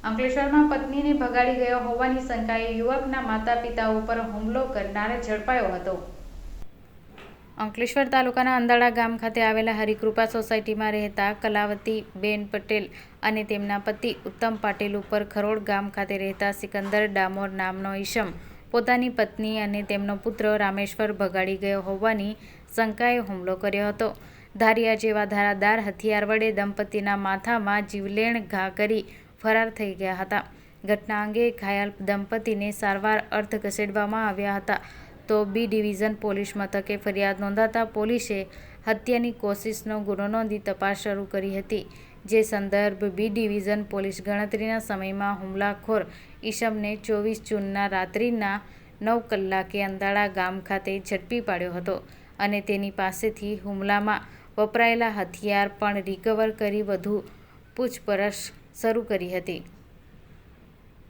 અંકલેશ્વરમાં પત્નીને ભગાડી ગયો હોવાની શંકાએ યુવકના માતા પિતા ઉપર હુમલો કરનાર ઝડપાયો હતો. અંકલેશ્વર તાલુકાના અંદાળા ગામ ખાતે આવેલા હરિકૃપા સોસાયટીમાં રહેતા કલાવતી બેન પટેલ અને તેમના પતિ ઉત્તમ પાટીલ ઉપર ખરોડ ગામ ખાતે રહેતા સિકંદર ડામોર નામનો ઈશમ પોતાની પત્ની અને તેમનો પુત્ર રામેશ્વર ભગાડી ગયો હોવાની શંકાએ હુમલો કર્યો હતો. ધારિયા જેવા ધારાદાર હથિયાર વડે દંપતીના માથામાં જીવલેણ ઘા કરી ફરાર થઈ ગયા હતા. ઘટના અંગે ઘાયલ દંપતીને સારવાર અર્થ ખસેડવામાં આવ્યા હતા. તો બી ડિવિઝન પોલીસ મથકે ફરિયાદ નોંધાતા પોલીસે હત્યાની કોશિશનો ગુનો નોંધી તપાસ શરૂ કરી હતી. જે સંદર્ભ બી ડિવિઝન પોલીસ ગણતરીના સમયમાં હુમલાખોર ઈશમને ચોવીસ જૂનના રાત્રિના નવ કલાકે અંદાળા ગામ ખાતે ઝડપી પાડ્યો હતો અને તેની પાસેથી હુમલામાં વપરાયેલા હથિયાર પણ રિકવર કરી વધુ પૂછપરછ શરૂ કરી હતી.